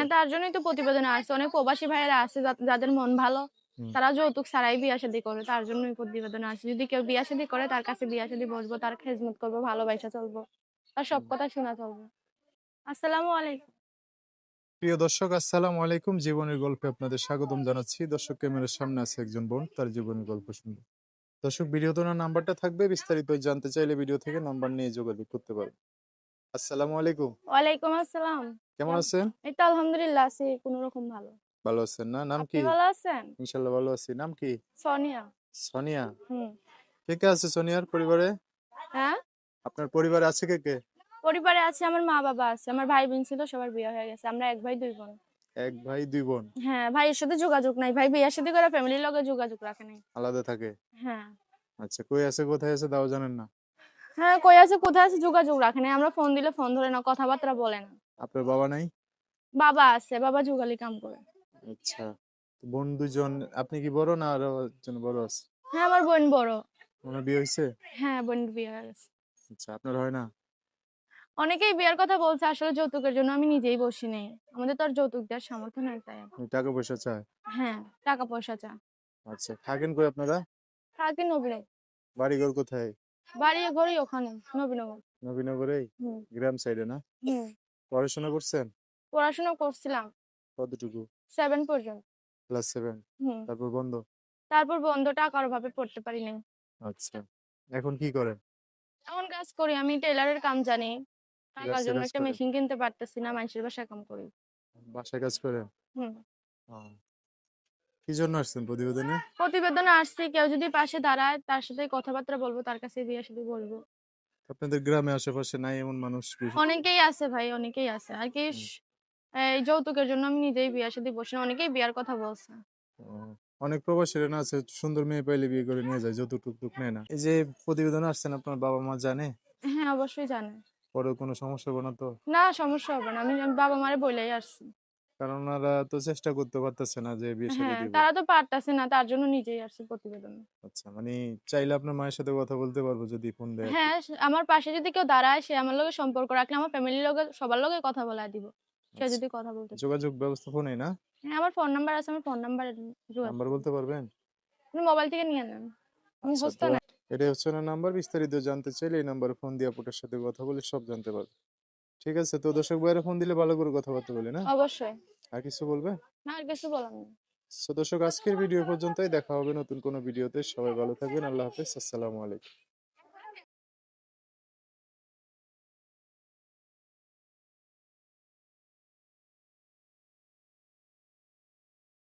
হ্যাঁ তার জন্যই তো প্রতিবেদনে আসছে। অনেক প্রবাসী ভাইয়েরা আছে যাদের মন ভালো তারা যৌতুক ছাড়াই বিয়া শাদী করে তার জন্যই প্রতিবেদনে আসছে। যদি কেউ বিয়া শাদী করে তার কাছে বিয়া শাদী বসবো তার খেজমত করব ভালোবাসা চলবো তার সব কথা শোনা চলবো। আসসালামু আলাইকুম। প্রিয় দর্শক আসসালামু আলাইকুম। জীবনের গল্পে আপনাদের স্বাগতম জানাচ্ছি। দর্শক ক্যামেরার সামনে আছে একজন বোন তার জীবনের গল্প শুনবে। দর্শক ভিডিওতে ওনার নাম্বারটা থাকবে বিস্তারিত জানতে চাইলে ভিডিও থেকে নাম্বার নিয়ে যোগাযোগ করতে পারেন আসসালামু আলাইকুম। ওয়ালাইকুম আসসালাম। কেমন আছেন? এই তো আলহামদুলিল্লাহ আছি কোন রকম ভালো। ভালো আছেন না? নাম কি? ভালো আছেন? ইনশাল্লাহ ভালো আছি। নাম কি? সোনিয়া। সোনিয়া। হুম। কে কে আছে সোনিয়ার পরিবারে? হ্যাঁ? আপনার পরিবারে আছে কে কে পরিবারে আছে আমার মা বাবা আছে আমার ভাই বোন ছিল সবার বিয়ে হয়ে গেছে আমরা এক ভাই দুই বোন। এক ভাই দুই বোন? হ্যাঁ ভাইয়ের সাথে যোগাযোগ নাই ভাই বিয়ের সাথে করে ফ্যামিলির লগে যোগাযোগ রাখে নাই। আলাদা থাকে? হ্যাঁ। আচ্ছা কই আছে কোথায় আছে তাও জানেন না। হ্যাঁ কই আছে? কোথায় আছে? যোগাযোগ রাখে নাই। আমরা ফোন দিলে ফোন ধরে না কথাবার্তা বলে না। আপনার বাবা নাই? বাবা আছে। বাবা যুগালি কাম করে। আচ্ছা। বোন দুজন আপনি কি বড় না আরও একজন বড় আছে? হ্যাঁ আমার বোন বড়। ওনার বিয়ে হয়েছে? হ্যাঁ বোনের বিয়ে হয়ে গেছে। আচ্ছা আপনার হয় না? অনেকেই বিয়ের কথা বলছে আসলে যৌতুকের জন্য আমি নিজেই বসি নেই। আমাদের তো আর যৌতুক দেওয়ার সামর্থ্য নাই তাই টাকা পয়সা চায়? হ্যাঁ টাকা পয়সা চা আচ্ছা থাকেন কই আপনারা? থাকেন থাকি নবীনে বাড়িঘর কোথায়? বাড়ি ঘরই ওখানে নবীনগর। নবীনগরেই? গ্রাম সাইডে না? পড়াশোনা করছেন? পড়াশোনা করছিলাম। কতটুকু? সেভেন পর্যন্ত। ক্লাস সেভেন তারপর বন্ধ? তারপর বন্ধ টাকার অভাবে পড়তে পারি নাই আচ্ছা। এখন কি করেন? এমন কাজ করি আমি টেলারের কাম জানি। টাকার জন্য একটা মেশিন কিনতে পারতেছি না মানুষের বাসায় কাম করি। বাসায় কাজ করেন? হুম। কি জন্য আসছেন প্রতিবেদনে? প্রতিবেদনে আসছি কেউ যদি পাশে দাঁড়ায় তার সাথে কথাবার্তা বলব তার কাছে সাথে বলব। আপনাদের গ্রামে আশেপাশে নাই এমন মানুষ কি? অনেকেই আছে ভাই অনেকেই আছে। আর কি এই যৌতুকের জন্য আমি নিজেই বিয়ে সাথে বসি না অনেকেই বিয়ার কথা বলছে। ও, অনেক প্রবাসীরা না আছে সুন্দর মেয়ে পাইলে বিয়ে করে নিয়ে যায় যত টুকটুক নেয় না। এই যে প্রতিবেদনে আসছেন আপনার বাবা মা জানে? হ্যাঁ অবশ্যই জানে। পরে কোনো সমস্যা হবে না তো? না সমস্যা হবে না আমি আমি বাবা মারে বলেই আসছি। কারণ ওনারা তো চেষ্টা করতে পারতেছে না যে বিয়ে শাদী হ্যাঁ দিব। তারা তো পারতাছে না তার জন্য নিজেই আসছি প্রতিবেদন। আচ্ছা মানে চাইলে আপনার মায়ের সাথে কথা বলতে পারব যদি ফোন দেয় হ্যাঁ আমার পাশে যদি কেউ দাঁড়ায় সে আমার লগে সম্পর্ক রাখলে আমার ফ্যামিলির লগে সবার লগে কথা বলা দিব। সে আচ্ছা। যদি কথা বলতে যোগাযোগ ব্যবস্থা ফোনে না? হ্যাঁ আমার ফোন নাম্বার আছে আমার ফোন নাম্বার নাম্বার বলতে পারবেন? আপনি মোবাইল থেকে নিয়ে নেন। আচ্ছা, মুখস্থ তো না এটা হচ্ছে না নাম্বার বিস্তারিত জানতে চাইলে এই নাম্বারে ফোন দিয়ে আপুটার সাথে কথা বলে সব জানতে পারবে। ঠিক আছে? তো দর্শক বাইরে ফোন দিলে ভালো করে কথাবার্তা বলি না? অবশ্যই। আর কিছু বলবে? না আর কিছু বলার নেই। তো দর্শক আজকের ভিডিও পর্যন্তই। দেখা হবে নতুন কোনো ভিডিওতে। সবাই ভালো থাকবেন। আল্লাহ হাফেজ। আসসালামু আলাইকুম।